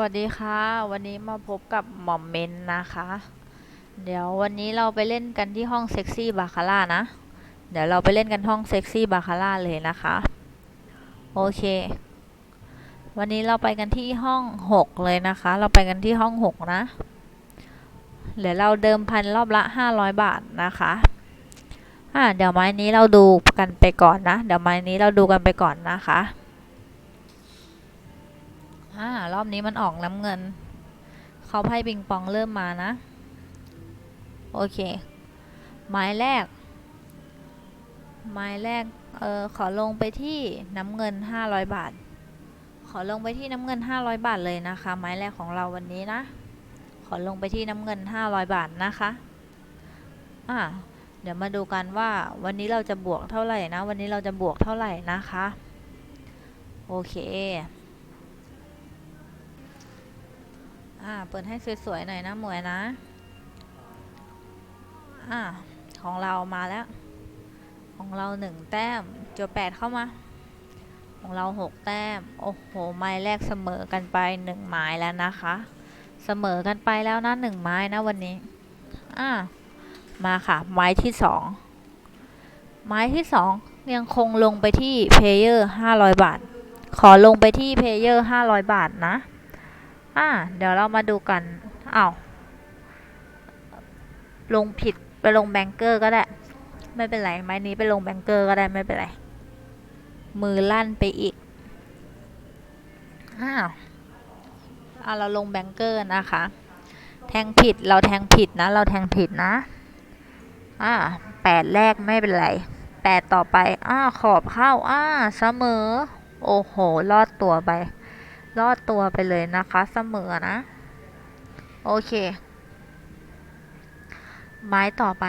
วัสดีค่ะ วันนี้มาพบกับหม่อมเมนนะคะ เดี๋ยววันนี้เราไปเล่นกันที่ห้องเซ็กซี่บาคาร่านะ เดี๋ยวเราไปเล่นกันห้องเซ็กซี่บาคาร่าเลยนะคะ โอเค วันนี้เราไปกันที่ห้องหกเลยนะคะ เราไปกันที่ห้องหกนะ เดี๋ยวเราเดิมพันรอบละห้าร้อยบาทนะคะอ่าเดี๋ยวไม้นี้เราดูกันไปก่อนนะ เดี๋ยวไม้นี้เราดูกันไปก่อนนะคะ อ่ารอบนี้มันออกน้ำเงิน เขาไพ่ปิงปองเริ่มมานะ โอเค ไม้แรก ไม้แรก เออขอลงไปที่น้ำเงิน 500 บาท ขอลงไปที่น้ำเงิน 500 บาทเลยนะคะ ไม้แรกของเราวันนี้นะ ขอลงไปที่น้ำเงิน 500 บาทนะคะอ่าเดี๋ยวมาดูกันว่าวันนี้เราจะบวกเท่าไหร่นะ วันนี้เราจะบวกเท่าไหร่นะคะ โอเค อ่า เปิดให้สวยๆหน่อยนะหมวยนะ อ่า ของเรามาแล้ว ของเราหนึ่งแต้มจวแปดเข้ามา ของเราหกแต้ม โอ้โห ไม้แรกเสมอกันไปหนึ่งไม้แล้วนะคะ เสมอกันไปแล้วนะหนึ่งไม้นะวันนี้ อ่า มาค่ะ ไม้ที่สอง ไม้ที่สองยังคงลงไปที่เพลเยอร์ห้าร้อยบาท ขอลงไปที่เพลเยอร์ห้าร้อยบาทนะ อ่าเดี๋ยวเรามาดูกันอ้าวลงผิดไปลงแบงเกอร์ก็ได้ ไม่เป็นไรไม้นี้ไปลงแบงเกอร์ก็ได้ไม่เป็นไร มือลั่นไปอีก อ้าวอ่าเราลงแบงเกอร์นะคะ แทงผิดเราแทงผิดนะ เราแทงผิดนะ อ่าแปดแรกไม่เป็นไรแปดต่อไปอ่าขอบเข้าอ่าเสมอ โอ้โห รอดตัวไป รอดตัวไปเลยนะคะเสมอนะ โอเค ไม้ต่อไป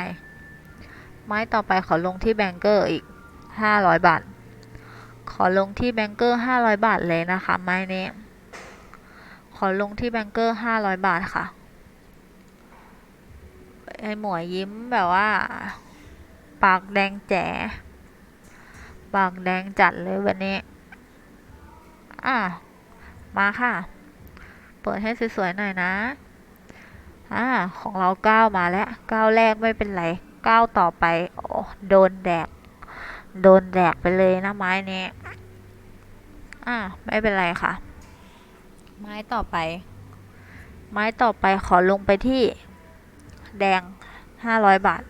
ไม้ต่อไปขอลงที่แบงเกอร์อีกห้าร้อยบาท ขอลงที่แบงเกอร์ห้าร้อยบาทเลยนะคะ ไม้นี้ ขอลงที่แบงเกอร์ห้าร้อยบาทค่ะไอหมวยยิ้มแบบว่า ปากแดงแจ๋ปากแดงจัดเลยวันนี้ อะ มาค่ะ เปิดให้สวยๆหน่อยนะ อ่า ของเราเก้ามาแล้วเก้าแรกไม่เป็นไรเก้าต่อไป โอ้โดนแดก โดนแดกไปเลยนะไม้นี้ อ่า ไม่เป็นไรค่ะ ไม้ต่อไป ไม้ต่อไปขอลงไปที่ แดงห้าร้อยบาท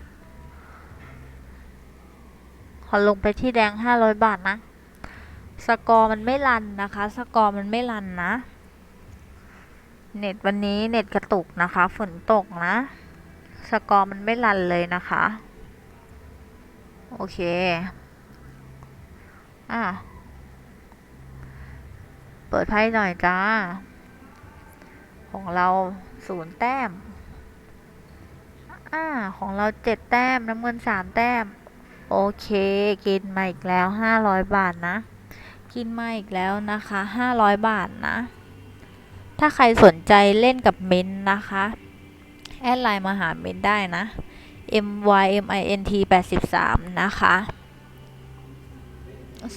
ขอลงไปที่แดงห้าร้อยบาทนะ สกอร์มันไม่รันนะคะ สกอร์มันไม่รันนะ เน็ตวันนี้เน็ตกระตุกนะคะ ฝนตกนะ สกอร์มันไม่รันเลยนะคะ โอเค อะ เปิดไพ่หน่อยจ้า ของเราศูนย์แต้ม อ่า ของเราเจ็ดแต้ม น้ำเงินสามแต้ม โอเค กินมาอีกแล้วห้าร้อยบาทนะ กินมาอีกแล้วนะคะห้าร้อยบาทนะ ถ้าใครสนใจเล่นกับมินนะคะ แอดไลน์มาหาเมนได้นะ m y m i n t 83 นะคะ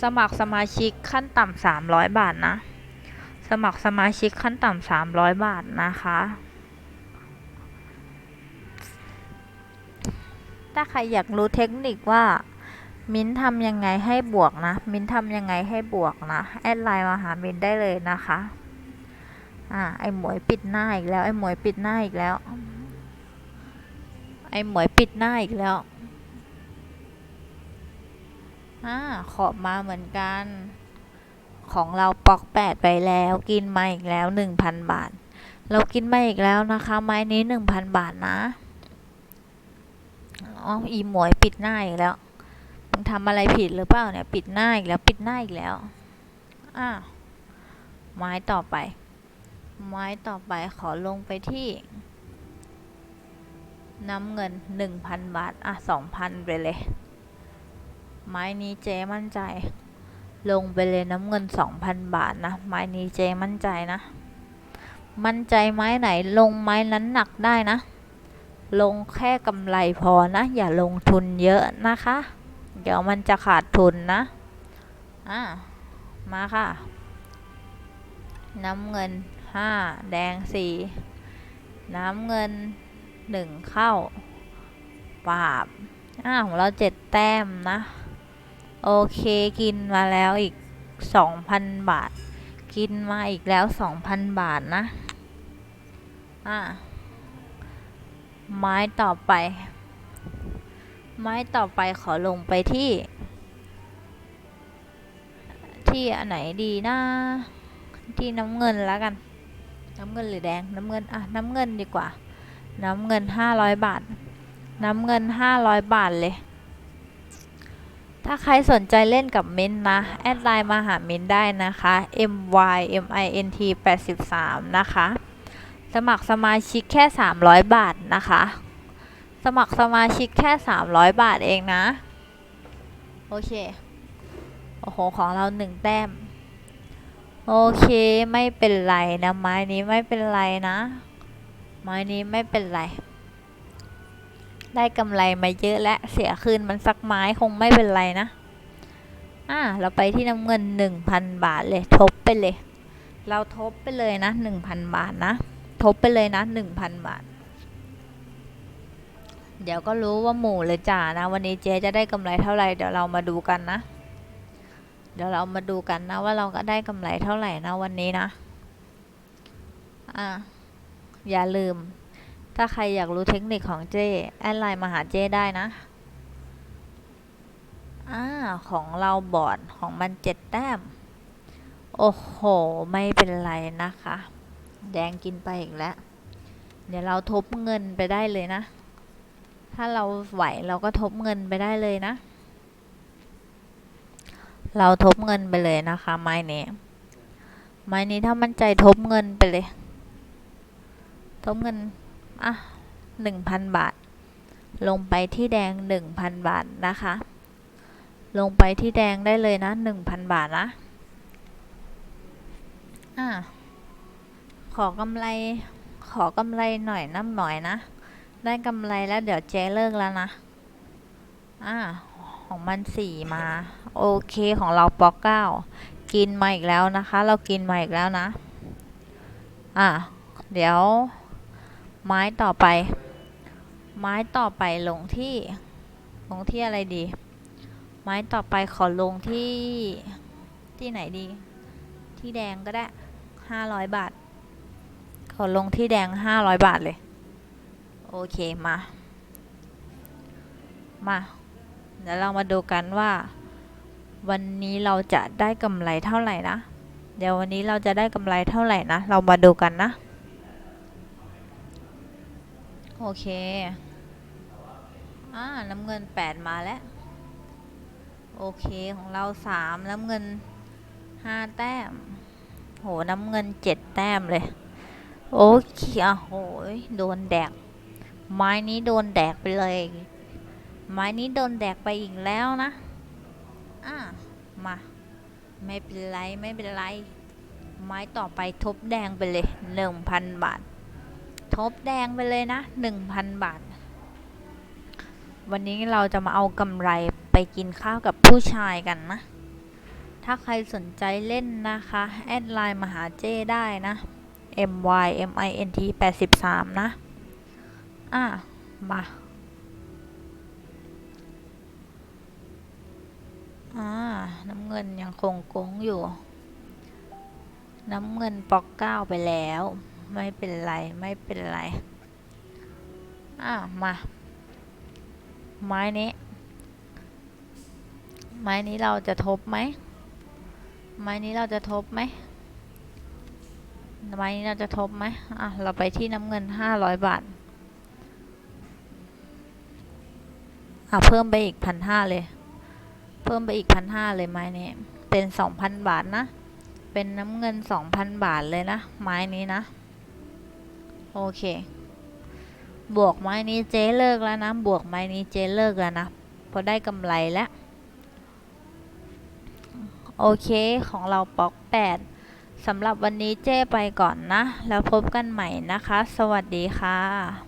สมัครสมาชิกขั้นต่ำ300 บาทนะ สมัครสมาชิกขั้นต่ำ300 บาทนะคะถ้าใครอยากรู้เทคนิคว่า มิ้นทำยังไงให้บวกนะ มิ้นทำยังไงให้บวกนะ แอดไลน์มาหามิ้นได้เลยนะคะ อ่า ไอหมวยปิดหน้าอีกแล้ว ไอหมวยปิดหน้าอีกแล้ว ไอหมวยปิดหน้าอีกแล้ว อ่า ขอบมาเหมือนกัน ของเราปอกแปดไปแล้ว กินมาอีกแล้วหนึ่งพันบาท เรากินมาอีกแล้วนะคะ ไม้นี้หนึ่งพันบาทนะ อ๋อ อีหมวยปิดหน้าอีกแล้ว มึงทำอะไรผิดหรือเปล่าเนี่ย ปิดหน้าอีกแล้วปิดหน้าอีกแล้วอ่าไม้ต่อไป ไม้ต่อไปขอลงไปที่ น้ำเงินหนึ่งพันบาท อะสองพันไปเลย ไม้นี้เจมั่นใจ ลงไปเลยน้ำเงินสองพันบาทนะ ไม้นี้เจมั่นใจนะ มั่นใจไม้ไหนลงไม้นั้นหนักได้นะลงแค่กำไรพอนะ อย่าลงทุนเยอะนะคะ เดี๋ยวมันจะขาดทุนนะ อ่า มาค่ะ น้ำเงินห้าแดงสี่น้ำเงินหนึ่งเข้าปราบอ่าของเราเจ็ดแต้มนะ โอเคกินมาแล้วอีกสองพันบาท กินมาอีกแล้วสองพันบาทนะ อ่าไม้ต่อไป ไม้ต่อไปขอลงไปที่ ที่อันไหนดีนะ ที่น้ำเงินแล้วกัน น้ำเงินหรือแดง น้ำเงิน อะ น้ำเงินดีกว่า น้ำเงินห้าร้อยบาท น้ำเงินห้าร้อยบาทเลย ถ้าใครสนใจเล่นกับมินนะ แอดไลน์มาหามินได้นะคะ m y m i n t 83 นะคะ สมัครสมาชิกแค่ 300 บาทนะคะ มัครสมาชิกแค่ 300 บาทเองนะ โอเค โอ้โห ของเราหนึ่งแต้ม โอเคไม่เป็นไรนะ ไม้นี้ไม่เป็นไรนะ ไม้นี้ไม่เป็นไร ได้กำไรมาเยอะและเสียคืนมันสักไม้คงไม่เป็นไรนะ อ่า เราไปที่น้ำเงินหนึ่งพันบาทเลย ทบไปเลย เราทบไปเลยนะหนึ่งพันบาทนะ ทบไปเลยนะหนึ่งพันบาท เดี๋ยวก็รู้ว่าหมู่เลยจ่านะ วันนี้เจ๊จะได้กำไรเท่าไหร่เดี๋ยวเรามาดูกันนะ เดี๋ยวเรามาดูกันนะ ว่าเราก็ได้กำไรเท่าไหร่นะวันนี้นะ อ่าอย่าลืม ถ้าใครอยากรู้เทคนิคของเจ้แอดไลน์มาหาเจ้ได้นะอ่าของเราบอดของมันเจ็ดแต้ม โอ้โห ไม่เป็นไรนะคะ แดงกินไปอีกแล้ว เดี๋ยวเราทบเงินไปได้เลยนะ ถ้าเราไหวเราก็ทบเงินไปได้เลยนะ เราทบเงินไปเลยนะคะ ไม้นี้ ไม้นี้ถ้ามั่นใจทบเงินไปเลย ทบเงิน อะหนึ่งพันบาท ลงไปที่แดงหนึ่งพันบาทนะคะ ลงไปที่แดงได้เลยนะหนึ่งพันบาทนะ อะขอกำไร ขอกำไรหน่อยน้ำหน่อยนะ ได้กำไรแล้วเดี๋ยวเจ๊เลิกแล้วนะ อ่า ของมันสี่มา โอเคของเราปอกเก้า กินมาอีกแล้วนะคะ เรากินมาอีกแล้วนะ อ่า เดี๋ยว ไม้ต่อไป ไม้ต่อไปลงที่ ลงที่อะไรดี ไม้ต่อไปขอลงที่ ที่ไหนดี ที่แดงก็ได้ห้าร้อยบาท ขอลงที่แดงห้าร้อยบาทเลย โอเคมา มาเดี๋ยวเรามาดูกันว่า วันนี้เราจะได้กำไรเท่าไหร่นะ เดี๋ยววันนี้เราจะได้กำไรเท่าไหร่นะ เรามาดูกันนะ โอเค อ่า น้ำเงินแปดมาแล้ว โอเคของเราสามน้ำเงินห้าแต้ม โห น้ำเงินเจ็ดแต้มเลย โอเคอะโหยโดนแดก ไม้นี้โดนแดกไปเลย ไม้นี้โดนแดกไปอีกแล้วนะ อ่ามา ไม่เป็นไร ไม่เป็นไร ไม้ต่อไปทบแดงไปเลยหนึ่งพันบาท ทบแดงไปเลยนะหนึ่งพันบาท วันนี้เราจะมาเอากำไรไปกินข้าวกับผู้ชายกันนะ ถ้าใครสนใจเล่นนะคะ แอดไลน์มาหาเจ้ได้นะ m y m i n t 83นะ อะ มาอ่าน้ำเงินยังคงโกงอยู่ น้ำเงินปอกเก้าไปแล้ว ไม่เป็นไร ไม่เป็นไร อ่ามา ไม้นี้ ไม้นี้เราจะทบไหม ไม้นี้เราจะทบไหม ไม้นี้เราจะทบไหมอะ เราไปที่น้ำเงินห้าร้อยบาท อะเพิ่มไปอีกพันห้าเลย เพิ่มไปอีกพันห้าเลยไม้นี้ เป็นสองพันบาทนะ เป็นน้ำเงินสองพันบาทเลยนะ ไม้นี้นะ โอเค บวกไม้นี้เจ๊เลิกแล้วนะ บวกไม้นี้เจ๊เลิกแล้วนะพราะได้กำไรแล้ว โอเคของเราปอกแปดสำหรับวันนี้เจ้ไปก่อนนะ แล้วพบกันใหม่นะคะ สวัสดีค่ะ